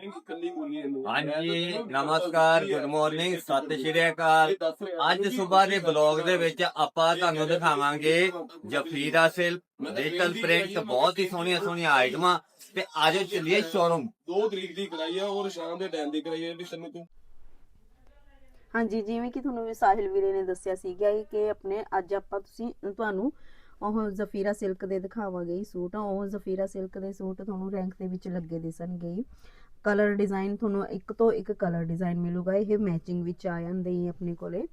ਹਾਂਜੀ ਨਮਸਕਾਰ good morning ਸਤਿ ਸ਼੍ਰੀ ਅਕਾਲ ਅੱਜ ਸਵੇਰ ਦੇ ਬਲੌਗ ਦੇ ਵਿੱਚ ਆਪਾਂ ਤੁਹਾਨੂੰ ਦਿਖਾਵਾਂਗੇ ਜਫਰੀਦਾ ਸਿਲਕ ਡਿਜੀਟਲ ਪ੍ਰਿੰਟ ਬਹੁਤ ਹੀ ਸੋਹਣੀਆਂ ਸੋਹਣੀਆਂ ਆਈਟਮਾਂ ਤੇ ਆਜੋ ਚੱਲੀਏ ਸ਼ੋਰੂਮ 2 ਤਰੀਕ ਦੀ ਕਰਾਈ ਆ ਔਰ ਸ਼ਾਮ ਦੇ ਟਾਈਮ ਦੀ ਕਰਾਈ ਆ ਵੀ ਤੈਨੂੰ ਤੂੰ ਹਾਂਜੀ ਜਿਵੇਂ ਕਿ ਤੁਹਾਨੂੰ ਵੀ ਸਾਹਿਲ ਵੀਰੇ ਨੇ ਦੱਸਿਆ ਸੀਗਾ ਕਿ ਆਪਣੇ ਅੱਜ ਆਪਾਂ ਤੁਸੀਂ ਤੁਹਾਨੂੰ ਉਹ ਜ਼ਫੀਰਾ ਸਿਲਕ ਦੇ ਦਿਖਾਵਾਂਗੇ ਸੂਟ। ਉਹ ਜ਼ਫੀਰਾ ਸਿਲਕ ਦੇ ਸੂਟ ਤੁਹਾਨੂੰ ਰੈਂਕ ਦੇ ਵਿੱਚ ਲੱਗੇ ਦਿਸਣਗੇ। ਕਲਰ ਡਿਜ਼ਾਈਨ ਤੁਹਾਨੂੰ ਇੱਕ ਤੋਂ ਇੱਕ ਕਲਰ ਡਿਜ਼ਾਈਨ ਮਿਲੂਗਾ, ਇਹ ਮੈਚਿੰਗ ਵਿੱਚ ਆ ਜਾਂਦੇ ਹੀ ਆਪਣੇ ਕੋਲੇ।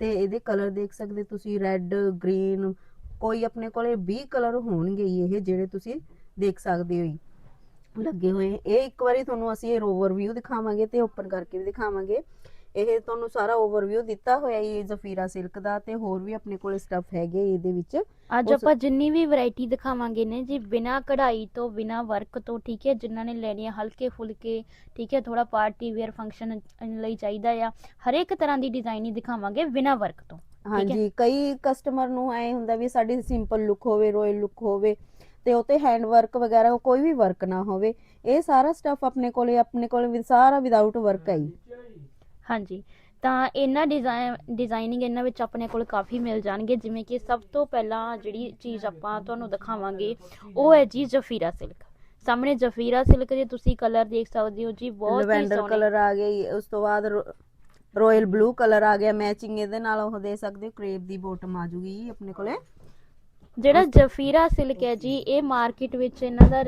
ਤੇ ਇਹਦੇ ਕਲਰ ਦੇਖ ਸਕਦੇ ਤੁਸੀਂ ਰੈੱਡ ਗ੍ਰੀਨ ਕੋਈ ਆਪਣੇ ਕੋਲੇ 20 ਕਲਰ ਹੋਣਗੇ ਹੀ ਇਹ, ਜਿਹੜੇ ਤੁਸੀਂ ਦੇਖ ਸਕਦੇ ਹੋ ਲੱਗੇ ਹੋਏ। ਇਹ ਇੱਕ ਵਾਰੀ ਤੁਹਾਨੂੰ ਅਸੀਂ ਇਹ ਓਵਰਵਿਊ ਦਿਖਾਵਾਂਗੇ ਤੇ ਓਪਨ ਕਰਕੇ ਵੀ ਦਿਖਾਵਾਂਗੇ। ਇਹ ਤੁਹਾਨੂੰ ਸਾਰਾ ਓਵਰਵਿਊ ਦਿੱਤਾ ਹੋਇਆ ਹੈ ਜ਼ਫੀਰਾ ਸਿਲਕ ਦਾ ਤੇ ਹੋਰ ਵੀ ਆਪਣੇ ਕੋਲ ਸਟੱਫ ਹੈਗੇ ਇਹਦੇ ਵਿੱਚ। ਅੱਜ ਆਪਾਂ ਜਿੰਨੀ ਵੀ ਵੈਰਾਈਟੀ ਦਿਖਾਵਾਂਗੇ ਨੇ ਜੀ ਬਿਨਾ ਕਢਾਈ ਤੋਂ ਬਿਨਾ ਵਰਕ ਤੋਂ ਠੀਕ ਹੈ ਜਿਨ੍ਹਾਂ ਨੇ ਲੈਣੀ ਆ ਹਲਕੇ ਫੁਲਕੇ ਠੀਕ ਹੈ ਥੋੜਾ ਪਾਰਟੀ ਵੇਅਰ ਫੰਕਸ਼ਨ ਲਈ ਚਾਹੀਦਾ ਆ ਹਰੇਕ ਤਰ੍ਹਾਂ ਦੀ ਡਿਜ਼ਾਈਨ ਹੀ ਦਿਖਾਵਾਂਗੇ ਬਿਨਾ ਵਰਕ ਤੋਂ ਹਾਂਜੀ ਕਈ ਕਸਟਮਰ ਨੂੰ ਐ ਹੁੰਦਾ ਵੀ ਸਾਡੀ ਸਿੰਪਲ ਲੁੱਕ ਹੋਵੇ ਰੋਇਲ ਲੁੱਕ ਹੋਵੇ ਤੇ ਉਹ ਤੇ ਹੈਂਡ ਵਰਕ ਵਗੈਰਾ ਕੋਈ ਵੀ ਵਰਕ ਨਾ ਹੋਵੇ ਇਹ ਸਾਰਾ ਸਟੱਫ ਆਪਣੇ ਕੋਲੇ ਆਪਣੇ ਕੋਲੇ ਵੀ ਸਾਰਾ ਵਿਦਆਊਟ ਵਰਕ ਹੈ ਜੀ ਹਾਂਜੀ। ਤਾਂ ਇਹਨਾਂ ਡਿਜ਼ਾਈਨ ਡਿਜ਼ਾਈਨਿੰਗ ਇਹਨਾਂ ਵਿੱਚ ਆਪਣੇ ਕੋਲ ਕਾਫੀ ਮਿਲ ਜਾਣਗੇ ਜਿਵੇਂ ਕਿ ਸਭ ਤੋਂ ਪਹਿਲਾਂ ਜਿਹੜੀ ਚੀਜ਼ ਆਪਾਂ ਤੁਹਾਨੂੰ ਦਿਖਾਵਾਂਗੇ ਉਹ ਹੈ ਜੀ ਜਫੀਰਾ ਸਿਲਕ। ਸਾਹਮਣੇ ਜਫੀਰਾ ਸਿਲਕ ਦੇ ਤੁਸੀਂ ਕਲਰ ਦੇਖ ਸਕਦੇ ਹੋ ਜੀ ਬਹੁਤ ਹੀ ਸੋਹਣੇ। ਕਲਰ ਆ ਗਈ ਉਸ ਤੋਂ ਬਾਅਦ ਰੋਇਲ ਬਲੂ ਕਲਰ ਆ ਗਿਆ ਮੈਚਿੰਗ ਇਹਦੇ ਨਾਲ ਉਹ ਦੇ ਸਕਦੇ ਹੋ ਕਰੇਪ ਦੀ ਬੋਟਮ ਆ ਜੂਗੀ ਆਪਣੇ ਕੋਲੇ। ਜਿਹੜਾ ਜਫੀਰਾ ਸਿਲਕ ਹੈ ਜੀ ਇਹ ਮਾਰਕੀਟ ਵਿੱਚ ਇਹਨਾਂ ਦਾ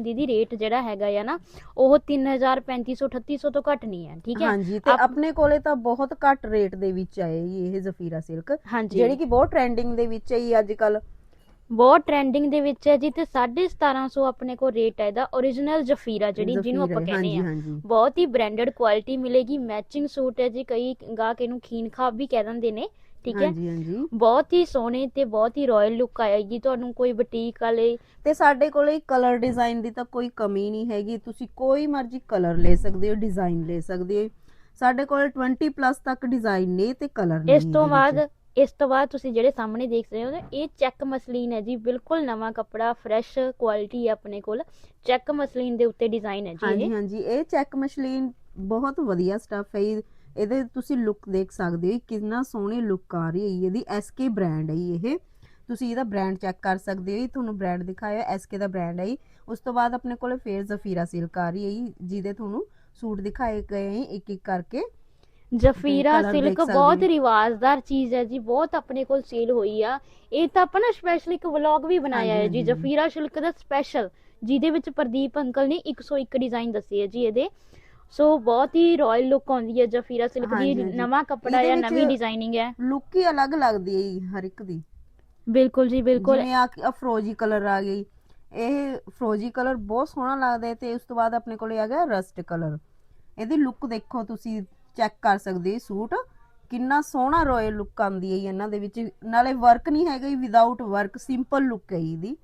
ਦੀਦੀ ਰੇਟ ਜਿਹੜਾ ਹੈਗਾ ਆ ਨਾ ਉਹ 3000 3500 3800 ਤੋਂ ਘੱਟ ਨਹੀਂ ਹੈ ਠੀਕ ਹੈ? ਹਾਂਜੀ ਤੇ ਆਪ- ਆਪਣੇ ਕੋਲੇ ਤਾਂ ਬਹੁਤ ਘੱਟ ਰੇਟ ਦੇ ਵਿੱਚ ਆਏ ਜੀ ਇਹ ਜ਼ਫੀਰਾ ਸਿਲਕ ਹਾਂਜੀ। ਜਿਹੜੀ ਕਿ ਬਹੁਤ ਟ੍ਰੈਂਡਿੰਗ ਦੇ ਵਿੱਚ ਹੈ ਅੱਜ ਕੱਲ ਬਹੁਤ ਟ੍ਰੈਂਡਿੰਗ ਦੇ ਵਿੱਚ ਹੈ ਜੀ ਤੇ 1750 ਆਪਣੇ ਕੋਲ ਰੇਟ ਹੈ ਇਹਦਾ origignal ਜਫੀਰਾ ਜਿਹੜੀ ਜਿਹਨੂੰ ਆਪਾਂ ਕਹਿੰਦੇ ਆ ਬਹੁਤ ਹੀ ਬ੍ਰਾਂਡਡ ਕੁਆਲਿਟੀ ਮਿਲੇਗੀ ਮੈਚਿੰਗ ਸੂਟ ਹੈ ਜੀ ਕਈ ਗਾਹਕ ਇਹਨੂੰ ਖੀਨ ਖਾਬ ਵੀ ਕਹਿ ਦਿੰਦੇ ਨੇ। ਠੀਕ ਹੈ? ਹਾਂਜੀ ਹਾਂਜੀ। ਬਹੁਤ ਹੀ ਸੋਹਣੇ ਤੇ ਬਹੁਤ ਹੀ ਰਾਇਲ ਲੁੱਕ ਆਏਗੀ ਤੁਹਾਨੂੰ ਕੋਈ ਬੁਟੀਕ ਵਾਲੇ। ਤੇ ਸਾਡੇ ਕੋਲੇ ਕਲਰ ਡਿਜ਼ਾਈਨ ਦੀ ਤਾਂ ਕੋਈ ਕਮੀ ਨਹੀਂ ਹੈਗੀ। ਤੁਸੀਂ ਕੋਈ ਮਰਜ਼ੀ ਕਲਰ ਲੈ ਸਕਦੇ ਹੋ ਡਿਜ਼ਾਈਨ ਲੈ ਸਕਦੇ ਹੋ। ਸਾਡੇ ਕੋਲ 20 ਪਲੱਸ ਤੱਕ ਡਿਜ਼ਾਈਨ ਨੇ ਤੇ ਕਲਰ ਨੇ ਇਸ ਤੋਂ ਬਾਅਦ। ਇਸ ਤੋਂ ਬਾਅਦ ਤੁਸੀਂ ਜਿਹੜੇ ਸਾਹਮਣੇ ਦੇਖ ਰਹੇ ਹੋ ਇਹ ਚੈੱਕ ਮਸਲੀਨ ਹੈ ਜੀ। ਬਿਲਕੁਲ ਨਵਾਂ ਕੱਪੜਾ ਫਰੈਸ਼ ਕੁਆਲਿਟੀ ਹੈ ਆਪਣੇ ਕੋਲ। ਚੈੱਕ ਮਸਲੀਨ ਦੇ ਉੱਤੇ ਡਿਜ਼ਾਈਨ ਹੈ ਜੀ ਹਾਂਜੀ ਹਾਂਜੀ। ਇਹ ਚੈੱਕ ਮਸ਼ਲੀਨ ਬਹੁਤ ਵਧੀਆ ਸਟੱਫ ਹੈ ਜੀ। ਇਹਦੇ ਤੁਸੀਂ ਲੁੱਕ ਦੇਖ ਸਕਦੇ ਹੋ ਕਿੰਨਾ ਸੋਹਣੀ ਲੁੱਕ ਆ ਰਹੀ ਹੈ ਇਹਦੀ ਐਸਕੇ ਬ੍ਰਾਂਡ ਹੈ ਇਹ ਤੁਸੀਂ ਇਹਦਾ ਬ੍ਰਾਂਡ ਚੈੱਕ ਕਰ ਸਕਦੇ ਹੋ ਤੁਹਾਨੂੰ ਬ੍ਰਾਂਡ ਦਿਖਾਇਆ ਐਸਕੇ ਦਾ ਬ੍ਰਾਂਡ ਹੈ। ਉਸ ਤੋਂ ਬਾਅਦ ਆਪਣੇ ਕੋਲੇ ਫੇਰ ਜ਼ਫੀਰਾ ਸਿਲਕ ਆ ਰਹੀ ਹੈ ਜਿਹਦੇ ਤੁਹਾਨੂੰ ਸੂਟ ਦਿਖਾਏ ਗਏ ਇੱਕ ਇੱਕ ਕਰਕੇ ਜਫੀਰਾ ਸਿਲਕ ਬਹੁਤ ਹੋ। ਰਿਵਾਜਦਾਰ ਚੀਜ਼ ਹੈ ਜੀ ਬਹੁਤ ਆਪਣੇ ਕੋਲ ਸੇਲ ਹੋਈ ਆ ਇਹ ਤਾਂ ਆਪਾਂ ਨਾ ਸਪੈਸ਼ਲ ਇੱਕ ਵਲੌਗ ਵੀ ਬਣਾਇਆ ਹੈ ਜੀ। ਜਫੀਰਾ ਸਿਲਕ ਦਾ ਸਪੈਸ਼ਲ ਜਿਹਦੇ ਵਿੱਚ ਪ੍ਰਦੀਪ ਅੰਕਲ ਨੇ 101 ਡਿਜ਼ਾਈਨ ਦੱਸੇ ਹੈ ਜੀ ਇਹਦੇ ਸੋ ਬਹੁਤ ਹੀ ਰਾਇਲ ਲੁੱਕ ਆਉਂਦੀ ਹੈ ਜਫੀਰਾ ਸਿਲਕ ਦੀ ਹਾਂਜੀ। ਨਵਾਂ ਕੱਪੜਾ ਇਹਦੇ ਵਿੱਚ ਨਵੀਂ ਡਿਜ਼ਾਈਨਿੰਗ ਹੈ। ਲੁੱਕ ਹੀ ਅਲੱਗ ਲੱਗਦੀ ਹੈ ਜੀ ਹਰ ਇੱਕ ਦੀ। ਬਿਲਕੁਲ ਜੀ ਬਿਲਕੁਲ। ਜਿਵੇਂ ਆ ਆ ਫਰੋਜੀ ਕਲਰ ਆ ਗਈ। ਇਹ ਫਰੋਜੀ ਕਲਰ ਬਹੁਤ ਸੋਹਣਾ ਲੱਗਦਾ ਹੈ ਤੇ ਉਸ ਤੋਂ ਬਾਅਦ ਆਪਣੇ ਕੋਲੇ ਆ ਗਿਆ ਰਸਟ ਕਲਰ। ਇਹਦੀ ਲੁੱਕ ਦੇਖੋ ਤੁਸੀਂ ਚੈੱਕ ਕਰ ਸਕਦੇ ਹੋ ਸੂਟ। ਕਿੰਨਾ ਸੋਹਣਾ ਰਾਇਲ ਲੁੱਕ ਆਉਂਦੀ ਹੈ ਜੀ ਇਹਨਾਂ ਦੇ ਵਿੱਚ। ਨਾਲੇ ਵਰਕ ਨਹੀਂ ਹੈਗਾ ਜੀ ਵਿਦਆਊਟ ਵਰਕ ਸਿੰਪਲ ਲੁੱਕ ਹੈ ਜੀ ਇਹਦੀ।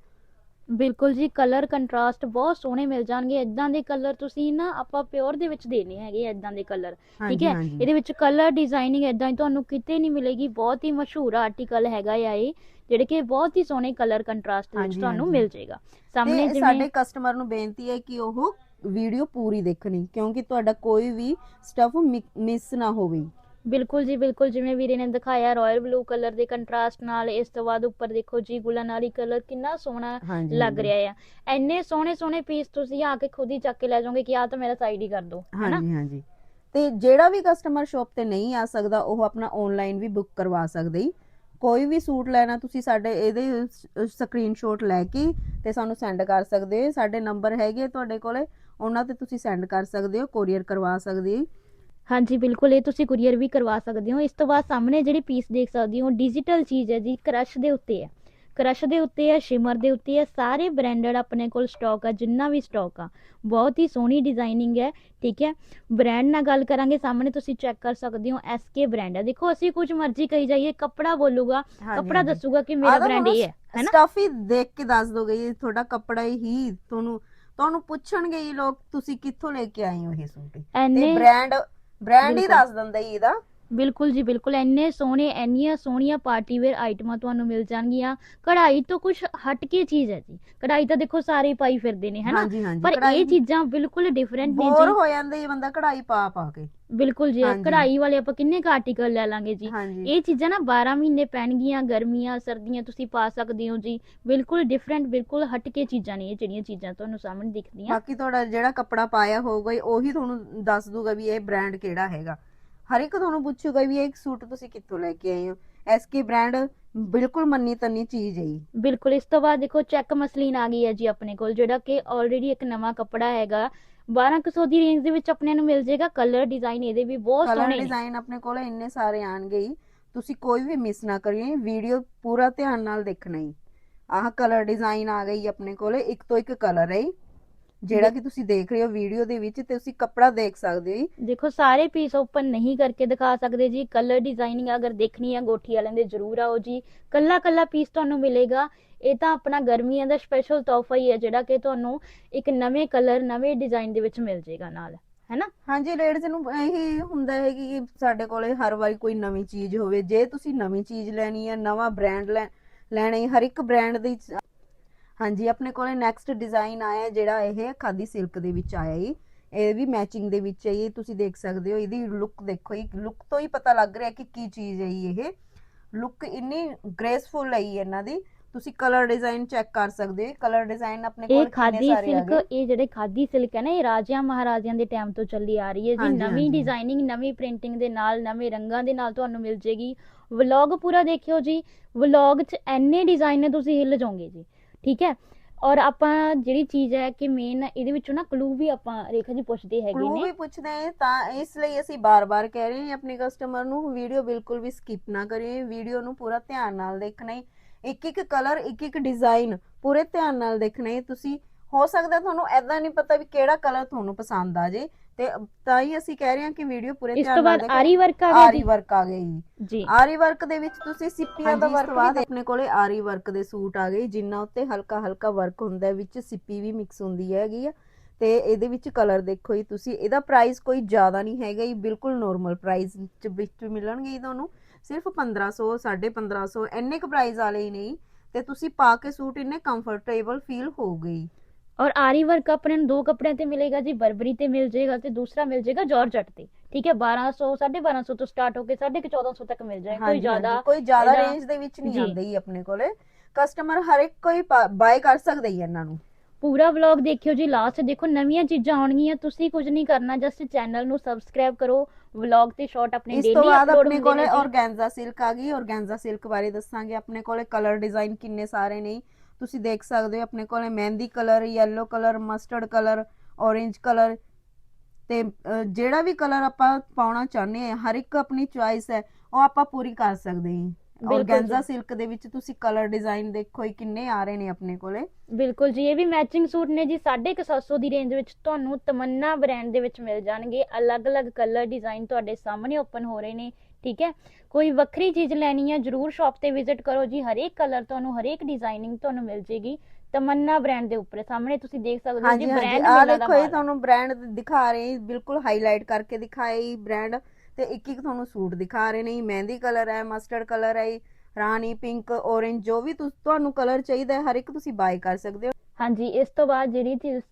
ਬਿਲਕੁਲ ਜੀ ਕਲਰ ਕੰਟਰਾਸਟ ਬਹੁਤ ਸੋਹਣੇ ਮਿਲ ਜਾਣਗੇ। ਇਦਾਂ ਦੇ ਕਲਰ ਤੁਸੀਂ ਨਾ ਆਪਾਂ ਪਿਓਰ ਦੇ ਵਿੱਚ ਦੇਣੇ ਹੈਗੇ ਇਦਾਂ ਦੇ ਕਲਰ ਠੀਕ ਹੈ। ਇਹਦੇ ਵਿੱਚ ਕਲਰ ਡਿਜ਼ਾਈਨਿੰਗ ਇਦਾਂ ਹੀ ਤੁਹਾਨੂੰ ਕਿਤੇ ਨਹੀਂ ਮਿਲੇਗੀ। ਬਹੁਤ ਹੀ ਮਸ਼ਹੂਰ ਆਰਟੀਕਲ ਹੈਗਾ ਆ ਇਹ ਜਿਹੜੇ ਕਿ ਬਹੁਤ ਹੀ ਸੋਹਣੇ ਕਲਰ ਕੰਟਰਾਸਟ ਵਿੱਚ ਤੁਹਾਨੂੰ। ਮਿਲ ਜਾਏਗਾ। ਸਾਹਮਣੇ ਤੇ ਸਾਡੇ ਜਿਵੇਂ ਕਸਟਮਰ ਨੂੰ ਬੇਨਤੀ ਹੈ ਕਿ ਉਹ ਵੀਡੀਓ ਪੂਰੀ ਦੇਖਣੀ ਕਿਉਂਕਿ ਤੁਹਾਡਾ ਕੋਈ ਵੀ ਸਟਫ ਮਿਸ ਨਾ ਹੋਵੇ। ਬਿਲਕੁਲ ਜੀ ਬਿਲਕੁਲ ਜਿਵੇਂ ਵੀਰੇ ਨੇ ਦਿਖਾਇਆ ਰਾਇਲ ਬਲੂ ਕਲਰ ਦੇ ਕੰਟਰਾਸਟ ਨਾਲ ਇਸ ਤੋਂ ਬਾਅਦ ਉੱਪਰ ਦੇਖੋ ਜੀ ਗੁਲਨਾਰੀ ਕਲਰ ਕਿੰਨਾ ਸੋਹਣਾ ਹਾਂਜੀ, ਲੱਗ ਹਾਂਜੀ। ਰਿਹਾ ਆ। ਇੰਨੇ ਸੋਹਣੇ ਸੋਹਣੇ ਪੀਸ ਤੁਸੀਂ ਆ ਕੇ ਖੁਦ ਹੀ ਚੱਕ ਕੇ ਲੈ ਜਾਓਗੇ ਕਿ ਆ ਤਾਂ ਮੇਰਾ ਸਾਈਡ ਹੀ ਕਰ ਦਿਓ ਹੈਨਾ ਹਾਂਜੀ ਹਾਂਜੀ। ਤੇ ਜਿਹੜਾ ਵੀ ਕਸਟਮਰ ਸ਼ਾਪ ਤੇ ਨਹੀਂ ਆ ਸਕਦਾ ਉਹ ਆਪਣਾ ਆਨਲਾਈਨ ਵੀ ਬੁੱਕ ਕਰਵਾ ਸਕਦੇ ਹੀ ਕੋਈ ਵੀ ਸੂਟ ਲੈਣਾ ਤੁਸੀਂ ਸਾਡੇ ਇਹਦੇ ਸਕਰੀਨਸ਼ਾਟ ਲੈ ਕੇ ਤੇ ਸਾਨੂੰ ਸੈਂਡ ਕਰ ਸਕਦੇ ਹੋ। ਸਾਡੇ ਨੰਬਰ ਹੈਗੇ ਤੁਹਾਡੇ ਕੋਲੇ ਉਹਨਾਂ ਤੇ ਤੁਸੀਂ ਸੈਂਡ ਕਰ ਸਕਦੇ ਹੋ ਕੋਰੀਅਰ ਕਰਵਾ ਸਕਦੇ ਹੋ ਹਾਂਜੀ ਬਿਲਕੁਲ ਇਹ ਤੁਸੀਂ ਕੁਰੀਅਰ ਵੀ ਕਰਵਾ ਸਕਦੇ ਹੋ। ਇਸ ਤੋਂ ਬਾਅਦ ਸਾਹਮਣੇ ਜਿਹੜੀ ਪੀਸ ਦੇਖ ਸਕਦੇ ਹੋ ਡਿਜੀਟਲ ਚੀਜ਼ ਹੈ ਜੀ ਕ੍ਰਸ਼ ਦੇ ਉੱਤੇ ਹੈ। ਕ੍ਰਸ਼ ਦੇ ਉੱਤੇ ਹੈ ਸ਼ਿਮਰ ਦੇ ਉੱਤੇ ਹੈ ਸਾਰੇ ਬ੍ਰਾਂਡਡ ਆਪਣੇ ਕੋਲ ਸਟਾਕ ਆ ਜਿੰਨਾ ਵੀ ਸਟਾਕ ਆ। ਬਹੁਤ ਹੀ ਸੋਹਣੀ ਡਿਜ਼ਾਈਨਿੰਗ ਹੈ ਠੀਕ ਹੈ? ਬ੍ਰਾਂਡ ਨਾਲ ਗੱਲ ਕਰਾਂਗੇ ਸਾਹਮਣੇ ਤੁਸੀਂ ਚੈੱਕ ਕਰ ਸਕਦੇ ਹੋ ਐਸਕੇ ਬ੍ਰਾਂਡ ਹੈ। ਦੇਖੋ ਅਸੀਂ ਕੁਝ ਮਰਜ਼ੀ ਕਹੀ ਜਾਈਏ ਕੱਪੜਾ ਬੋਲੂਗਾ ਕੱਪੜਾ ਦੱਸੂਗਾ ਕਿ ਮੇਰਾ ਬ੍ਰਾਂਡ ਇਹ ਹੈ ਹੈਨਾ ਸਟਫ ਦੇਖ ਕੇ ਦੱਸ ਦੋਗੇ ਇਹ ਤੁਹਾਡਾ ਕੱਪੜਾ ਹੀ ਤੁਹਾਨੂੰ ਤੁਹਾਨੂੰ ਪੁੱਛਣਗੇ ਇਹ ਲੋਕ ਤੁਸੀਂ ਕਿੱਥੋਂ ਲੈ ਕੇ ਆਏ ਹੋ ਇਹ ਸੂਟ? ਤੇ ਬ੍ਰਾਂਡ ਬ੍ਰਾਂਡ ਹੀ। ਦੱਸ ਦਿੰਦਾ ਜੀ ਇਹਦਾ ਬਿਲਕੁਲ ਜੀ ਬਿਲਕੁਲ। ਇੰਨੇ ਸੋਹਣੇ ਇੰਨੀਆਂ ਸੋਹਣੀਆਂ ਪਾਰਟੀ ਵੇਅਰ ਆਈਟਮਾਂ ਤੁਹਾਨੂੰ ਮਿਲ ਜਾਣਗੀਆਂ। ਕਢਾਈ ਤੋਂ ਕੁਝ ਹਟ ਕੇ ਚੀਜ਼ ਹੈ ਜੀ। ਕਢਾਈ ਤਾਂ ਦੇਖੋ ਸਾਰੇ ਪਾਈ ਫਿਰਦੇ ਨੇ ਹਨਾ? ਹਾਂਜੀ ਹਾਂਜੀ। ਪਰ ਕਢਾਈ ਇਹ ਚੀਜ਼ਾਂ ਬਿਲਕੁਲ ਡਿਫਰੈਂਟ ਨੇ ਬੋਰ ਜੀ। ਹੋ ਜਾਂਦੇ ਬੰਦਾ ਕਢਾਈ ਪਾ ਪਾ ਕੇ। ਬਿਲਕੁਲ ਜੀ ਹਾਂਜੀ। ਕਢਾਈ ਵਾਲੇ ਆਪਾਂ ਕਿੰਨੇ ਕੁ ਆਰਟੀਕਲ ਲੈ ਲਾਂਗੇ ਜੀ। ਹਾਂਜੀ। ਇਹ ਚੀਜ਼ਾਂ ਨਾ 12 ਮਹੀਨੇ ਪੈਣਗੀਆਂ ਗਰਮੀਆਂ ਸਰਦੀਆਂ ਤੁਸੀਂ ਪਾ ਸਕਦੇ ਹੋ ਜੀ। ਬਿਲਕੁਲ ਡਿਫਰੈਂਟ ਬਿਲਕੁਲ ਹਟ ਕੇ ਚੀਜ਼ਾਂ ਨੇ ਇਹ ਜਿਹੜੀਆਂ ਚੀਜ਼ਾਂ ਤੁਹਾਨੂੰ ਸਾਹਮਣੇ ਦਿਖਦੀਆਂ। ਬਾਕੀ ਤੁਹਾਡਾ ਜਿਹੜਾ ਕੱਪੜਾ ਪਾਇਆ ਹੋਊਗਾ ਜੀ, ਉਹੀ ਤੁਹਾਨੂੰ ਦੱਸ ਦੂਗਾ ਵੀ ਇਹ ਬ੍ਰਾਂਡ ਕਿਹੜਾ ਹੈਗਾ। ਹਰ ਇੱਕ ਤੁਹਾਨੂੰ ਪੁੱਛੂਗਾ ਵੀ ਇਹ ਸੂਟ ਤੁਸੀਂ ਕਿੱਥੋਂ ਲੈ ਕੇ ਆਏ ਹੋ? ਐਸਕੇ ਬ੍ਰਾਂਡ ਬਿਲਕੁਲ ਮੰਨੀ ਤੰਨੀ ਚੀਜ਼ ਹੈ ਜੀ। ਬਿਲਕੁਲ ਇਸ ਤੋਂ ਬਾਅਦ ਦੇਖੋ ਚੈੱਕ ਮਸਲੀਨ ਆ ਗਈ ਹੈ ਜੀ ਆਪਣੇ ਕੋਲ ਜਿਹੜਾ ਕਿ ਆਲਰੇਡੀ ਇੱਕ ਨਵਾਂ ਕੱਪੜਾ ਹੈਗਾ। 1200 ਦੀ ਰੇਂਜ ਦੇ ਵਿੱਚ ਆਪਣੇ ਨੂੰ ਮਿਲ ਜਾਏਗਾ ਕਲਰ ਡਿਜ਼ਾਈਨ ਇਹਦੇ ਵੀ ਬਹੁਤ ਕਲਰ ਸੋਹਣੇ ਨੇ। ਡਿਜ਼ਾਈਨ ਆਪਣੇ ਕੋਲ ਇੰਨੇ ਸਾਰੇ ਆਣਗੇ ਜੀ। ਤੁਸੀਂ ਕੋਈ ਵੀ ਮਿਸ ਨਾ ਕਰਿਓ ਵੀਡੀਓ ਪੂਰਾ ਧਿਆਨ ਨਾਲ ਦੇਖਣਾ ਹੀ ਆਹ ਕਲਰ ਡਿਜ਼ਾਈਨ ਆ ਗਈ ਆਪਣੇ ਕੋਲ ਇੱਕ ਤੋਂ ਇੱਕ ਕਲਰ ਹੈ ਜੀ, ਜਿਹੜਾ ਕਿ ਤੁਸੀਂ ਦੇਖ ਰਹੇ ਹੋ ਵੀਡੀਓ ਦੇ ਵਿੱਚ ਤੇ ਤੁਸੀਂ ਕੱਪੜਾ ਦੇਖ ਸਕਦੇ ਹੋ ਜੀ। ਦੇਖੋ ਸਾਰੇ ਪੀਸ ਓਪਨ ਨਹੀਂ ਕਰਕੇ ਦਿਖਾ ਸਕਦੇ ਜੀ। ਕਲਰ ਡਿਜ਼ਾਈਨਿੰਗ ਅਗਰ ਦੇਖਣੀ ਹੈ ਗੋਠੀ ਵਾਲਿਆਂ ਦੇ ਜ਼ਰੂਰ ਆਓ ਜੀ। ਕੱਲਾ ਕੱਲਾ ਪੀਸ ਤੁਹਾਨੂੰ ਮਿਲੇਗਾ। ਇਹ ਤਾਂ ਆਪਣਾ ਗਰਮੀਆਂ ਦਾ ਸਪੈਸ਼ਲ ਤੋਹਫਾ ਹੀ ਹੈ ਜਿਹੜਾ ਕਿ ਤੁਹਾਨੂੰ ਇੱਕ ਨਵੇਂ ਕਲਰ ਨਵੇਂ ਡਿਜ਼ਾਈਨ ਦੇ ਵਿੱਚ ਮਿਲ ਜਾਏਗਾ ਨਾਲ ਹੈਨਾ? ਹਾਂਜੀ ਲੇਡੀਜ਼ ਨੂੰ ਇਹੀ ਹੁੰਦਾ ਹੈ ਕਿ ਸਾਡੇ ਕੋਲੇ ਹਰ ਵਾਰੀ ਕੋਈ ਨਵੀਂ ਚੀਜ਼ ਹੋਵੇ। ਜੇ ਤੁਸੀਂ ਨਵੀਂ ਚੀਜ਼ ਲੈਣੀ ਹੈ ਨਵਾਂ ਬ੍ਰਾਂਡ ਲੈਣਾ ਹੈ ਹਰ ਇੱਕ ਬ੍ਰਾਂਡ ਦੀ ਹਾਂਜੀ ਆਪਣੇ ਕੋਲੇ ਨੈਕਸਟ ਡਿਜ਼ਾਈਨ ਆਇਆ ਜਿਹੜਾ ਇਹ ਖਾਦੀ ਸਿਲਕ ਦੇ ਵਿੱਚ ਆਇਆ ਹੈ ਇਹ ਵੀ ਮੈਚਿੰਗ ਦੇ ਵਿੱਚ ਹੈ ਇਹ ਤੁਸੀਂ ਦੇਖ ਸਕਦੇ ਹੋ ਇਹਦੀ ਲੁੱਕ ਦੇਖੋ ਇਹ ਲੁੱਕ ਤੋਂ ਹੀ ਪਤਾ ਲੱਗ ਰਿਹਾ ਕਿ ਕੀ ਚੀਜ਼ ਹੈ ਇਹ। ਲੁੱਕ ਇੰਨੀ ਗ੍ਰੇਸਫੁਲ ਹੈ ਇਹਨਾਂ ਦੀ। ਤੁਸੀਂ ਕਲਰ ਡਿਜ਼ਾਈਨ ਚੈੱਕ ਕਰ ਸਕਦੇ ਹੋ। ਕਲਰ ਡਿਜ਼ਾਈਨ ਆਪਣੇ ਕੋਲ ਇਹ ਖਾਦੀ ਸਿਲਕ ਇਹ ਜਿਹੜੇ ਖਾਦੀ ਸਿਲਕ ਹੈ ਨਾ ਇਹ ਰਾਜਿਆਂ ਮਹਾਰਾਜਿਆਂ ਦੇ ਟਾਈਮ ਤੋਂ ਚੱਲੀ ਆ ਰਹੀ ਹੈ ਜੀ। ਨਵੀਂ। ਡਿਜ਼ਾਈਨਿੰਗ ਨਵੀਂ ਪ੍ਰਿੰਟਿੰਗ ਦੇ ਨਾਲ ਨਵੇਂ ਰੰਗਾਂ ਦੇ ਨਾਲ ਤੁਹਾਨੂੰ ਮਿਲ ਜੇਗੀ। ਵਲੌਗ ਪੂਰਾ ਦੇਖਿਓ ਜੀ। ਵਲੌਗ 'ਚ ਐਨੇ ਡਿਜ਼ਾਈਨ ਨੇ ਤੁਸੀਂ ਹਿੱਲ ਜਾਓਗੇ ਜੀ। ਠੀਕ ਹੈ? ਔਰ ਆਪਾਂ ਜਿਹੜੀ ਚੀਜ਼ ਹੈ ਕਿ ਮੇਨ ਇਹਦੇ ਵਿੱਚੋਂ ਨਾ ਕਲੂ ਵੀ ਆਪਾਂ ਰੇਖਾ ਜੀ ਪੁੱਛਦੇ ਹੈਗੇ ਕਲੂ ਵੀ ਨੇ ਪੁੱਛਦੇ ਹਾਂ ਤਾਂ ਇਸ ਲਈ ਅਸੀਂ ਬਾਰ-ਬਾਰ ਕਹਿ ਰਹੇ ਹਾਂ ਆਪਣੇ ਕਸਟਮਰ ਨੂੰ ਵੀਡੀਓ ਬਿਲਕੁਲ ਵੀ ਸਕਿਪ ਨਾ ਕਰਿਓ ਵੀਡੀਓ ਨੂੰ ਪੂਰਾ ਧਿਆਨ ਨਾਲ ਦੇਖਣਾ ਹੈ। ਇੱਕ ਇੱਕ ਕਲਰ ਇੱਕ ਇੱਕ ਡਿਜ਼ਾਈਨ ਪੂਰੇ ਧਿਆਨ ਨਾਲ ਦੇਖਣਾ ਹੈ। ਤੁਸੀਂ ਹੋ ਸਕਦਾ ਤੁਹਾਨੂੰ ਐਦਾਂ ਨਹੀਂ ਪਤਾ ਵੀ ਕਿਹੜਾ ਕਲਰ ਤੁਹਾਨੂੰ ਪਸੰਦ ਆ ਜੇ। ਤੇ ਤਾਂ ਹੀ ਅਸੀਂ ਕਹਿ ਰਹੇ ਹਾਂ ਕਿ ਵੀਡੀਓ ਪੂਰੇ ਇਸ ਧਿਆਨ ਤੋਂ ਨਾਲ ਬਾਅਦ ਦੇਖੋ ਆਰੀ ਵਰਕ ਆ ਗਿਆ ਆਰੀ ਵਰਕ ਆ ਗਈ ਜੀ। ਆਰੀ ਵਰਕ ਦੇ ਵਿੱਚ ਤੁਸੀਂ ਸਿੱਪੀਆਂ ਦਾ ਵਰਕ ਵੀ ਆਪਣੇ ਕੋਲੇ ਆਰੀ ਵਰਕ ਦੇ ਸੂਟ ਆ ਗਏ ਜਿੰਨਾ ਉੱਤੇ ਹਲਕਾ ਹਲਕਾ ਵਰਕ ਹੁੰਦਾ ਹੈ, ਵਿੱਚ ਸਿੱਪੀ ਵੀ ਮਿਕਸ ਹੁੰਦੀ ਹੈਗੀ ਆ। ਤੇ ਇਹਦੇ ਵਿੱਚ ਕਲਰ ਦੇਖੋ ਜੀ ਤੁਸੀਂ ਇਹਦਾ ਪ੍ਰਾਈਸ ਕੋਈ ਜ਼ਿਆਦਾ ਨਹੀਂ ਹੈਗਾ ਜੀ ਬਿਲਕੁਲ ਨੋਰਮਲ ਪ੍ਰਾਈਸ ਚ ਵਿੱਚ ਮਿਲਣਗੇ ਤੁਹਾਨੂੰ। ਸਿਰਫ 1500 1550 ਇੰਨੇ ਕੁ ਪ੍ਰਾਈਸ ਵਾਲੇ ਹੀ ਨਹੀਂ ਤੇ ਤੁਸੀਂ ਪਾ ਕੇ ਸੂਟ ਇੰਨੇ ਕੰਫਰਟੇਬਲ ਫੀਲ ਹੋਊਗੇ ਜੀ। ਔਰ ਆਰੀ ਵਰਕ ਆਪਣੇ ਨੂੰ ਦੋ ਕੱਪੜਿਆਂ ਤੇ ਮਿਲੇਗਾ ਜੀ ਬਰਬਰੀ ਤੇ ਮਿਲ ਜਾਏਗਾ ਤੇ ਦੂਸਰਾ ਮਿਲ ਜਾਏਗਾ ਜਾਰਜਟ ਤੇ ਠੀਕ ਹੈ 1200 1250 ਤੋਂ ਸਟਾਰਟ ਹੋ ਕੇ 1450 ਤੱਕ ਮਿਲ ਜਾਏਗਾ ਕੋਈ ਜ਼ਿਆਦਾ ਕੋਈ ਜ਼ਿਆਦਾ ਰੇਂਜ ਦੇ ਵਿੱਚ ਨਹੀਂ। ਆਉਂਦੇ ਜੀ ਆਪਣੇ ਕੋਲੇ ਕਸਟਮਰ ਹਰ ਇੱਕ ਕੋਈ ਬਾਏ ਕਰ ਸਕਦਾ ਹੀ ਇਹਨਾਂ ਨੂੰ ਪੂਰਾ ਵਲੌਗ ਦੇਖਿਓ ਜੀ ਲਾਸਟ ਦੇਖੋ ਨਵੀਆਂ ਚੀਜ਼ਾਂ ਆਉਣਗੀਆਂ ਤੁਸੀਂ ਕੁਝ ਨਹੀਂ ਕਰਨਾ ਜਸਟ ਚੈਨਲ ਨੂੰ ਸਬਸਕ੍ਰਾਈਬ ਕਰੋ ਵਲੌਗ ਤੇ ਸ਼ਾਰਟ ਆਪਣੇ ਇਸ ਤੋਂ ਡੇਲੀ ਬਾਅਦ ਅਪਲੋਡ ਆਪਣੇ ਹੁੰਦੇ ਕੋਲੇ। ਔਰਗੈਂਜ਼ਾ ਸਿਲਕ ਆ ਗਈ ਔਰਗੈਂਜ਼ਾ ਸਿਲਕ ਬਾਰੇ ਦੱਸਾਂਗੇ ਆਪਣੇ ਕੋਲੇ ਕਲਰ ਡਿਜ਼ਾਈਨ ਕਿੰਨੇ ਸਾਰੇ ਨੇ ਤੁਸੀਂ ਦੇਖ ਸਕਦੇ ਹੋ ਆਪਣੇ ਕੋਲੇ ਮਹਿੰਦੀ colour yellow colour mustard colour orange colour ਤੇ ਜਿਹੜਾ ਵੀ ਕਲਰ ਆਪਾਂ ਪਾਉਣਾ ਚਾਹੁੰਦੇ ਆ ਹਰ ਇੱਕ ਆਪਣੀ ਚੁਆਇਸ ਹੈ ਉਹ ਆਪਾਂ ਪੂਰੀ ਕਰ ਸਕਦੇ ਹਾਂ। ਔਰਗੈਂਜ਼ਾ। ਸਿਲਕ ਦੇ ਵਿੱਚ ਤੁਸੀਂ ਕਲਰ ਡਿਜ਼ਾਈਨ ਦੇਖੋ ਇਹ ਕਿੰਨੇ ਆ ਰਹੇ ਨੇ ਆਪਣੇ ਕੋਲੇ। ਬਿਲਕੁਲ ਜੀ ਇਹ ਵੀ ਮੈਚਿੰਗ ਸੂਟ ਨੇ ਜੀ 750 ਦੀ ਰੇਂਜ ਵਿੱਚ ਤੁਹਾਨੂੰ ਤਮੰਨਾ ਬ੍ਰਾਂਡ ਦੇ ਵਿੱਚ ਮਿਲ ਜਾਣਗੇ। ਅਲੱਗ-ਅਲੱਗ ਕਲਰ ਡਿਜ਼ਾਈਨ ਤੁਹਾਡੇ ਸਾਹਮਣੇ ਓਪਨ ਹੋ ਰਹੇ ਨੇ। ਠੀਕ ਹੈ? ਕੋਈ ਵੱਖਰੀ ਚੀਜ਼ ਲੈਣੀ ਹੈ ਜਰੂਰ ਸ਼ਾਪ ਤੇ ਵਿਜ਼ਿਟ ਕਰੋ ਜੀ। ਹਰੇਕ ਕਲਰ ਤੁਹਾਨੂੰ ਹਰੇਕ ਡਿਜ਼ਾਈਨਿੰਗ ਤੁਹਾਨੂੰ ਮਿਲ ਜੇਗੀ। ਤਮੰਨਾ ਬ੍ਰਾਂਡ ਦੇ ਉੱਪਰ। ਸਾਹਮਣੇ ਤੁਸੀਂ ਦੇਖ ਸਕਦੇ ਹੋ ਜੀ ਬ੍ਰਾਂਡ ਆ ਦੇਖੋ ਇਹ। ਤੁਹਾਨੂੰ ਬ੍ਰਾਂਡ ਦਿਖਾ ਰਹੇ ਬਿਲਕੁਲ ਹਾਈਲਾਈਟ ਕਰਕੇ ਦਿਖਾਏ ਬ੍ਰਾਂਡ ਤੇ ਇੱਕ ਇੱਕ ਤੁਹਾਨੂੰ ਸੂਟ ਦਿਖਾ ਰਹੇ ਨੇ ਮਹਿੰਦੀ ਕਲਰ ਹੈ ਮਸਟਰਡ ਕਲਰ ਹੈ ਰਾਣੀ ਪਿੰਕ ਔਰੇਂਜ ਜੋ ਵੀ ਤੁਹਾਨੂੰ ਕਲਰ ਚਾਹੀਦਾ ਹੈ ਹਰ ਇੱਕ ਤੁਸੀਂ ਬਾਈ ਕਰ ਸਕਦੇ ਹੋ। ਹਾਂਜੀ, ਇਸ ਤੋਂ ਬਾਅਦ ਜਿਹੜੀ ਚੀਜ਼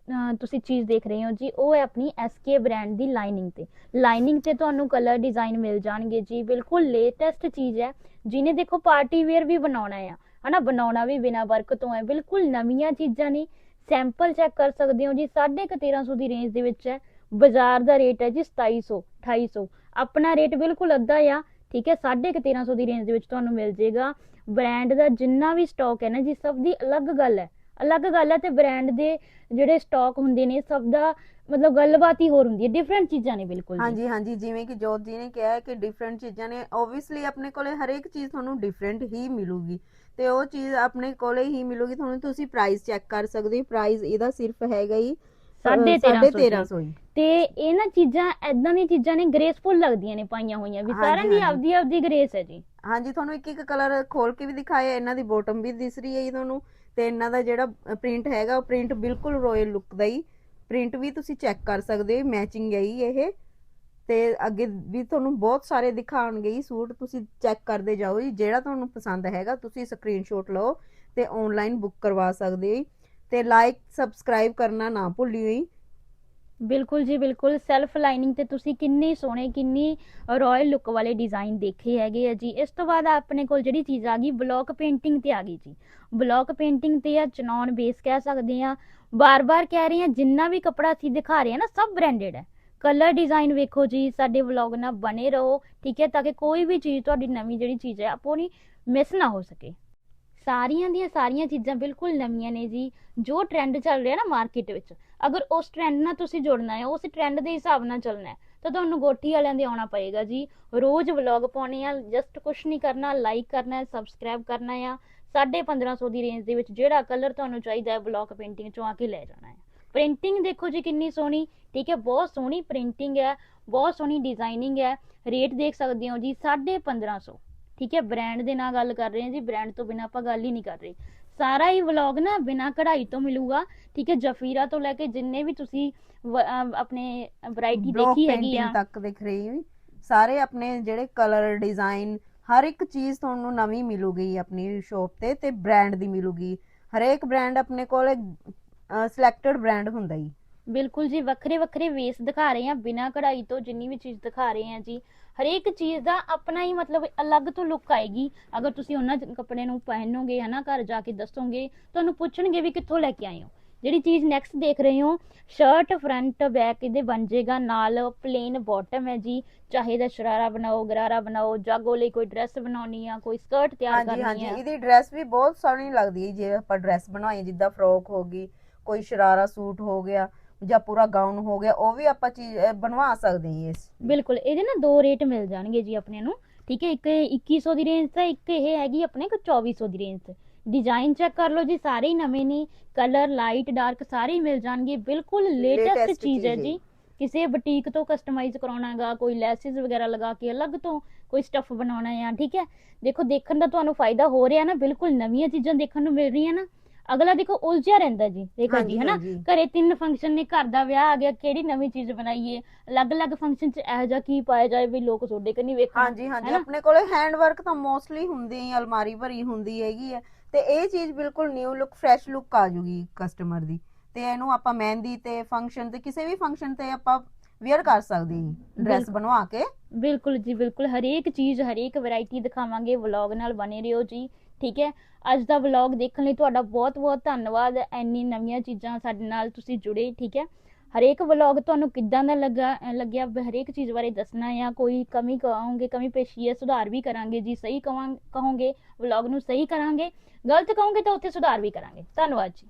ਤੁਸੀਂ ਚੀਜ਼ ਦੇਖ ਰਹੇ ਹੋ ਜੀ, ਉਹ ਹੈ ਆਪਣੀ SK ਬ੍ਰਾਂਡ ਦੀ ਲਾਈਨਿੰਗ ਤੇ। ਲਾਈਨਿੰਗ ਤੇ ਤੁਹਾਨੂੰ ਕਲਰ ਡਿਜ਼ਾਈਨ ਮਿਲ ਜਾਣਗੇ ਜੀ, ਬਿਲਕੁਲ ਲੇਟੈਸਟ ਚੀਜ਼ ਹੈ, ਜਿਹਨੇ ਦੇਖੋ ਪਾਰਟੀ ਵੇਅਰ ਵੀ ਬਣਾਉਣਾ ਆ। ਹਨਾ, ਬਣਾਉਣਾ ਵੀ ਬਿਨਾ ਵਰਕ ਤੋਂ ਹੈ, ਬਿਲਕੁਲ ਨਵੀਆਂ ਚੀਜ਼ਾਂ ਨੇ। ਸੈਂਪਲ ਚੈੱਕ ਕਰ ਸਕਦੇ ਹੋ ਜੀ 1350 ਦੀ ਰੇਂਜ ਦੇ ਵਿੱਚ ਹੈ। ਬਾਜ਼ਾਰ ਦਾ ਰੇਟ ਹੈ ਜੀ 2700 2800 ਆਪਣਾ ਰੇਟ ਬਿਲਕੁਲ ਅੱਧਾ ਆ, ਠੀਕ ਹੈ 1350 ਦੀ ਰੇਂਜ ਦੇ ਵਿੱਚ ਤੁਹਾਨੂੰ ਮਿਲ ਜਾਏਗਾ। ਬ੍ਰਾਂਡ ਦਾ ਜਿੰਨਾ ਵੀ ਸਟਾਕ ਹੈ ਨਾ ਜੀ, ਸਭ ਦੀ ਅਲੱਗ ਗੱਲ ਹੈ। ਅਲੱਗ ਗੱਲ ਹੈ ਤੇ ਬ੍ਰਾਂਡ ਦੇ ਜਿਹੜੇ ਸਟਾਕ ਹੁੰਦੇ ਨੇ ਸਭ ਦਾ ਮਤਲਬ ਗੱਲਬਾਤ ਹੀ ਹੋਰ ਹੁੰਦੀ ਹੈ ਡਿਫਰੈਂਟ ਚੀਜ਼ਾਂ ਨੇ ਬਿਲਕੁਲ ਹਾਂਜੀ ਹਾਂਜੀ ਜਿਵੇਂ ਕਿ ਜੋਤ ਜੀ ਨੇ ਕਿਹਾ ਹੈ ਕਿ ਡਿਫਰੈਂਟ ਚੀਜ਼ਾਂ ਨੇ ਓਬਵੀਅਸਲੀ ਆਪਣੇ ਕੋਲੇ ਹਰੇਕ ਚੀਜ਼ ਤੁਹਾਨੂੰ ਡਿਫਰੈਂਟ ਹੀ ਮਿਲੂਗੀ ਤੇ ਉਹ ਚੀਜ਼ ਆਪਣੇ ਕੋਲੇ ਹੀ ਮਿਲੂਗੀ ਤੁਹਾਨੂੰ ਤੁਸੀਂ ਪ੍ਰਾਈਸ ਚੈੱਕ ਕਰ ਸਕਦੇ ਹੋ ਪ੍ਰਾਈਸ ਇਹਦਾ ਸਿਰਫ ਹੈਗਾ ਹੀ ਸਾਢੇ ਤੇਰਾਂ ਸੌ 1350 ਹੀ। ਤੇ ਇਹ ਨਾ ਚੀਜ਼ਾਂ ਐਦਾਂ ਦੀਆਂ ਚੀਜ਼ਾਂ ਨੇ ਗ੍ਰੇਸਫੁਲ ਲੱਗਦੀਆਂ ਨੇ ਪਾਈਆਂ ਹੋਈਆਂ ਵੀ ਸਾਰਿਆਂ ਦੀ। ਆਪਦੀ ਆਪਦੀ ਗ੍ਰੇਸ ਹੈ ਜੀ। ਹਾਂਜੀ ਤੁਹਾਨੂੰ ਇੱਕ ਇੱਕ ਕਲਰ ਖੋਲ ਕੇ ਵੀ ਦਿਖਾਇਆ ਇਹਨਾਂ ਦੀ ਬੋਟਮ ਵੀ ਦਿਸ ਰਹੀ ਹੈ ਜੀ ਤੁਹਾਨੂੰ। ਤੇ ਇਹਨਾਂ ਦਾ ਜਿਹੜਾ ਪ੍ਰਿੰਟ ਹੈਗਾ, ਉਹ ਪ੍ਰਿੰਟ ਬਿਲਕੁਲ ਰੋਇਲ ਲੁੱਕ ਦਾ ਹੀ। ਪ੍ਰਿੰਟ ਵੀ ਤੁਸੀਂ ਚੈੱਕ ਕਰ ਸਕਦੇ ਹੋ ਮੈਚਿੰਗ ਹੈ ਜੀ ਇਹ। ਤੇ ਅੱਗੇ ਵੀ ਤੁਹਾਨੂੰ ਬਹੁਤ ਸਾਰੇ ਦਿਖਾਉਣਗੇ ਹੀ ਸੂਟ, ਤੁਸੀਂ ਚੈੱਕ ਕਰਦੇ ਜਾਓ ਜੀ, ਜਿਹੜਾ ਤੁਹਾਨੂੰ ਪਸੰਦ ਹੈਗਾ, ਤੁਸੀਂ ਸਕਰੀਨਸ਼ਾਟ ਲਓ ਤੇ ਆਨਲਾਈਨ ਬੁੱਕ ਕਰਵਾ ਸਕਦੇ ਹੋ ਜੀ। ਤੇ ਲਾਈਕ ਸਬਸਕ੍ਰਾਈਬ ਕਰਨਾ ਨਾ ਭੁੱਲਿਓ ਜੀ। ਬਿਲਕੁਲ ਜੀ, ਬਿਲਕੁਲ। ਸੈਲਫ ਲਾਈਨਿੰਗ ਤੇ ਤੁਸੀਂ ਕਿੰਨੀ ਸੋਹਣੇ, ਕਿੰਨੀ ਰਾਇਲ ਲੁੱਕ ਵਾਲੇ ਡਿਜ਼ਾਈਨ ਦੇਖੇ ਹੈਗੇ ਆ ਜੀ। ਇਸ ਤੋਂ ਬਾਅਦ ਆਪਣੇ ਕੋਲ ਜਿਹੜੀ ਚੀਜ਼ ਆ ਗਈ ਬਲੌਕ ਪੇਂਟਿੰਗ ਤੇ ਆ ਗਈ ਜੀ। ਬਲੌਕ ਪੇਂਟਿੰਗ ਤੇ ਆ ਚਨੌਨ ਬੇਸ ਕਹਿ ਸਕਦੇ ਆ। ਬਾਰ-ਬਾਰ ਕਹਿ ਰਹੇ ਆ, ਜਿੰਨਾ ਵੀ ਕਪੜਾ ਅਸੀਂ ਦਿਖਾ ਰਹੇ ਆ ਨਾ, ਸਭ ਬ੍ਰਾਂਡਡ ਹੈ ਕਲਰ ਡਿਜ਼ਾਈਨ ਵੇਖੋ ਜੀ, ਸਾਡੇ ਵਲੌਗ ਨਾਲ ਬਣੇ ਰਹੋ, ਠੀਕ ਹੈ? ਤਾਂ ਕਿ ਕੋਈ ਵੀ ਚੀਜ਼ ਤੁਹਾਡੀ ਨਵੀਂ ਜਿਹੜੀ ਚੀਜ਼ ਹੈ ਆਪਣੀ ਮਿਸ ਨਾ ਹੋ ਸਕੇ। ਸਾਰੀਆਂ ਦੀਆਂ ਸਾਰੀਆਂ ਚੀਜ਼ਾਂ ਬਿਲਕੁਲ ਨਵੀਆਂ ਨੇ ਜੀ, ਜੋ ਟ੍ਰੈਂਡ ਚੱਲ ਰਿਹਾ ਨਾ ਮਾਰਕੀਟ ਵਿੱਚ। ਅਗਰ ਉਸ ਟ੍ਰੈਂਡ ਨਾਲ ਤੁਸੀਂ ਜੁੜਨਾ ਹੈ, ਉਸ ਟ੍ਰੈਂਡ ਦੇ ਹਿਸਾਬ ਨਾਲ ਚੱਲਣਾ ਹੈ, ਤਾਂ ਤੁਹਾਨੂੰ ਗੋਠੀ ਵਾਲਿਆਂ ਦੇ ਆਉਣਾ ਪਏਗਾ ਜੀ। ਰੋਜ਼ ਵਲੌਗ ਪਾਉਣੇ ਆ ਜਸਟ ਕੁਛ ਨਹੀਂ ਕਰਨਾ ਲਾਈਕ ਕਰਨਾ ਸਬਸਕ੍ਰਾਈਬ ਕਰਨਾ ਆ। 1550 ਦੀ ਰੇਂਜ ਦੇ ਵਿੱਚ ਜਿਹੜਾ ਕਲਰ ਤੁਹਾਨੂੰ ਚਾਹੀਦਾ ਹੈ ਬਲੌਕ ਪੇਂਟਿੰਗ ਚੋਂ ਆ ਕੇ ਲੈ ਜਾਣਾ ਹੈ। ਪ੍ਰਿੰਟਿੰਗ ਦੇਖੋ ਜੀ ਕਿੰਨੀ ਸੋਹਣੀ, ਠੀਕ ਹੈ, ਬਹੁਤ ਸੋਹਣੀ ਪ੍ਰਿੰਟਿੰਗ ਹੈ, ਬਹੁਤ ਸੋਹਣੀ ਡਿਜ਼ਾਈਨਿੰਗ ਹੈ। ਰੇਟ ਦੇਖ ਸਕਦੇ ਹੋ ਜੀ 1550 ਠੀਕ ਹੈ ਬ੍ਰਾਂਡ ਦੇ ਨਾਲ ਗੱਲ ਕਰ ਰਹੇ ਹਾਂ ਜੀ ਬ੍ਰਾਂਡ ਤੋਂ ਬਿਨਾ ਆਪਾਂ ਗੱਲ ਹੀ ਨਹੀਂ ਕਰ ਰਹੇ। ਸਾਰਾ ਹੀ ਵਲੌਗ ਨਾ ਬਿਨਾ ਕਢਾਈ ਤੋਂ ਮਿਲੂਗਾ ਠੀਕ ਹੈ ਜਫੀਰਾ ਤੋਂ ਲੈ ਕੇ ਜਿੰਨੇ ਵੀ ਤੁਸੀਂ ਆਪਣੇ ਵੈਰਾਈਟੀ ਦੇਖੀ ਹੈਗੀ ਆ। ਤੱਕ ਦਿਖ ਰਹੀ ਹੈ ਸਾਰੇ ਆਪਣੇ ਜਿਹੜੇ ਕਲਰ ਡਿਜ਼ਾਈਨ ਹਰ ਇੱਕ ਚੀਜ਼ ਤੁਹਾਨੂੰ ਨਵੀਂ ਮਿਲੂਗੀ ਆਪਣੀ ਸ਼ੋਪ ਤੇ ਤੇ ਬ੍ਰਾਂਡ ਦੀ ਮਿਲੂਗੀ। ਹਰੇਕ ਬ੍ਰਾਂਡ ਆਪਣੇ ਕੋਲ ਸਿਲੈਕਟਡ ਬ੍ਰਾਂਡ ਹੁੰਦਾ ਹੀ ਬਿਲਕੁਲ ਜੀ ਵੱਖਰੇ ਵੱਖਰੇ ਵੇਸ ਦਿਖਾ ਰਹੇ ਆ ਬਿਨਾ ਕਢਾਈ ਤੋਂ ਜਿੰਨੀ ਵੀ ਚੀਜ਼ ਦਿਖਾ ਰਹੇ ਆ ਜੀ। ਹਰੇਕ ਚੀਜ਼ ਦਾ ਆਪਣਾ ਹੀ ਮਤਲਬ ਅਲੱਗ ਤੋਂ ਲੁੱਕ ਆਏਗੀ। ਅਗਰ ਤੁਸੀਂ ਉਹਨਾਂ ਕੱਪੜੇ ਨੂੰ ਪਹਿਨੋਗੇ ਹਨਾ ਘਰ ਜਾ ਕੇ ਦੱਸੋਗੇ ਤੁਹਾਨੂੰ ਪੁੱਛਣਗੇ ਵੀ ਕਿੱਥੋਂ ਲੈ ਕੇ ਆਏ ਹੋ। ਜਿਹੜੀ ਚੀਜ਼ ਨੈਕਸਟ ਦੇਖ ਰਹੇ ਹੋ ਸ਼ਰਟ ਫਰੰਟ ਬੈਕ ਇਹਦੇ ਬਣ ਜਾਏਗਾ ਨਾਲ ਪਲੇਨ ਬਾਟਮ ਹੈ ਜੀ। ਚਾਹੇ ਦਾ ਸ਼ਰਾਰਾ ਬਣਾਓ ਗਰਾਰਾ ਬਣਾਓ ਜਾਗੋ ਲਈ ਕੋਈ ਡਰੈਸ ਬਣਾਉਣੀ ਆ ਕੋਈ ਸਕਰਟ ਤਿਆਰ ਹਾਂਜੀ ਕਰਨੀ ਹਾਂਜੀ ਆ। ਇਹਦੀ ਡਰੈਸ ਵੀ ਬਹੁਤ ਸੋਹਣੀ ਲੱਗਦੀ ਹੈ ਜੇ ਆਪਾਂ ਡਰੈਸ ਬਣਾਈ ਜਿੱਦਾਂ ਫਰੋਕ ਹੋ ਗਈ ਕੋਈ ਸ਼ਰਾਰਾ ਸੂਟ ਹੋ ਗਿਆ ਜਾਂ ਪੂਰਾ ਗਾਊਨ ਹੋ ਗਿਆ ਉਹ ਵੀ ਆਪਾਂ ਚੀਜ਼ ਅਹ, ਬਣਵਾ ਸਕਦੇ ਹਾਂ ਇਸ। ਬਿਲਕੁਲ ਇਹਦੇ ਨਾ ਦੋ ਰੇਟ ਮਿਲ ਜਾਣਗੇ ਜੀ ਆਪਣੇ ਨੂੰ ਠੀਕ ਹੈ ਇੱਕ ਇਹ 2100 ਦੀ ਰੇਂਜ ਤੇ ਇੱਕ ਇਹ ਹੈਗੀ ਆਪਣੇ ਕੋ 2400 ਦੀ ਰੇਂਜ ਤੇ। ਡਿਜ਼ਾਈਨ ਚੈੱਕ ਕਰ ਲਓ ਜੀ ਸਾਰੇ ਹੀ ਨਵੇਂ ਨੇ ਕਲਰ ਲਾਈਟ ਡਾਰਕ ਸਾਰੇ ਹੀ ਮਿਲ ਜਾਣਗੇ ਬਿਲਕੁਲ ਲੇਟੈਸਟ Latest ਚੀਜ਼ ਹੈ ਚੀਜ਼ ਜੀ। ਕਿਸੇ ਬੁਟੀਕ ਤੋਂ ਕਸਟਮਾਈਜ਼ ਕਰਾਉਣਾਗਾ ਕੋਈ ਲੈਸਿਸ ਵਗੈਰਾ ਲਗਾ ਕੇ ਅਲੱਗ ਤੋਂ ਕੋਈ ਸਟੱਫ ਬਣਾਉਣਾ ਹੈ ਠੀਕ ਹੈ। ਦੇਖੋ ਦੇਖਣ ਦਾ ਤੁਹਾਨੂੰ ਫਾਇਦਾ ਹੋ ਰਿਹਾ ਨਾ ਬਿਲਕੁਲ ਨਵੀਆਂ ਚੀਜ਼ਾਂ ਦੇਖਣ ਨੂੰ ਮਿਲ ਰਹੀਆਂ ਨਾ ਅਗਲਾ ਦੇਖੋ ਉਲਝਿਆ ਰਹਿੰਦਾ ਜੀ ਦੇਖੋ ਜੀ ਹਨਾ। ਘਰੇ ਤਿੰਨ ਫੰਕਸ਼ਨ ਨੇ ਘਰ ਦਾ ਵਿਆਹ ਆ ਗਿਆ ਕਿਹੜੀ ਨਵੀਂ ਚੀਜ਼ ਬਣਾਈਏ ਅਲੱਗ-ਅਲੱਗ ਫੰਕਸ਼ਨ 'ਚ ਇਹੋ ਜਿਹਾ ਕੀ ਪਾਇਆ ਜਾਏ ਵੀ ਲੋਕ ਤੁਹਾਡੇ ਕੰਨੀ ਵੇਖਣ ਹਾਂਜੀ ਹਾਂਜੀ? ਆਪਣੇ ਕੋਲੇ ਹੈਂਡ ਵਰਕ ਤਾਂ ਮੋਸਟਲੀ ਹੁੰਦੀ ਹੀ ਅਲਮਾਰੀ ਭਰੀ ਹੁੰਦੀ ਹੈਗੀ ਹੈ ਤੇ ਇਹ ਚੀਜ਼ ਬਿਲਕੁਲ ਨਿਊ ਲੁੱਕ ਫਰੈਸ਼ ਲੁੱਕ ਆ ਜੂਗੀ ਕਸਟਮਰ ਦੀ ਤੇ ਇਹਨੂੰ ਆਪਾਂ ਮਹਿੰਦੀ ਤੇ ਫੰਕਸ਼ਨ ਤੇ ਕਿਸੇ ਵੀ ਫੰਕਸ਼ਨ ਤੇ ਆਪਾਂ ਵੇਅਰ ਕਰ ਸਕਦੇ ਹਾਂ ਡਰੈਸ ਬਿਲਕੁਲ। ਬਣਵਾ ਕੇ। ਬਿਲਕੁਲ ਜੀ ਬਿਲਕੁਲ। ਹਰੇਕ ਚੀਜ਼ ਹਰੇਕ ਵੈਰਾਈਟੀ ਦਿਖਾਵਾਂਗੇ ਵਲੌਗ ਨਾਲ ਬਣੇ ਰਹੋ ਜੀ ਠੀਕ ਹੈ? ਅੱਜ ਦਾ ਵਲੌਗ ਦੇਖਣ ਲਈ ਤੁਹਾਡਾ ਬਹੁਤ ਬਹੁਤ ਧੰਨਵਾਦ। ਇੰਨੀ ਨਵੀਆਂ ਚੀਜ਼ਾਂ ਸਾਡੇ ਨਾਲ ਤੁਸੀਂ ਜੁੜੇ ਠੀਕ ਹੈ? ਹਰੇਕ ਵਲੌਗ ਤੁਹਾਨੂੰ ਕਿੱਦਾਂ ਦਾ ਲੱਗਾ ਅਹ ਲੱਗਿਆ ਹਰੇਕ ਚੀਜ਼ ਬਾਰੇ ਦੱਸਣਾ ਆ ਕੋਈ ਕਮੀ ਕਹੋਗੇ ਕਮੀ ਪੇਸ਼ੀ ਹੈ ਸੁਧਾਰ ਵੀ ਕਰਾਂਗੇ ਜੀ ਸਹੀ ਕਹਾਂ ਕਹੋਗੇ ਵਲੌਗ ਨੂੰ ਸਹੀ ਕਰਾਂਗੇ ਗਲਤ ਕਹੋਗੇ ਤਾਂ ਉੱਥੇ ਸੁਧਾਰ ਵੀ ਕਰਾਂਗੇ। ਧੰਨਵਾਦ ਜੀ।